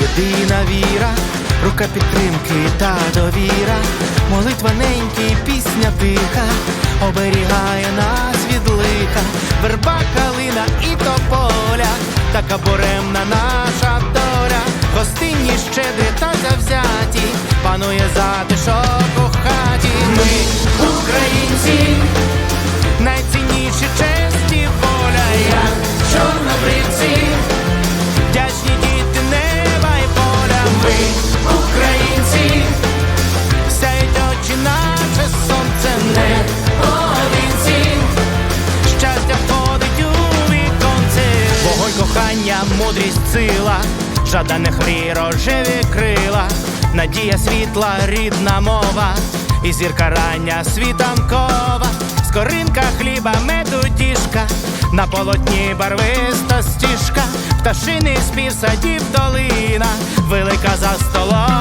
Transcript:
єдина віра, рука підтримки та довіра, молитва неньки, пісня тиха, оберігає нас від лиха, верба, калина і тополя, така буремна наша доля, гостинні щедрі та завзяті, панує затишок у хаті. Ми, українці, мудрість сила, жаданих мрій рожеві крила, надія світла, рідна мова, і зірка рання світанкова, скоринка хліба, меду діжка, на полотні барвиста стіжка, пташиний спів садів долина, велика за столом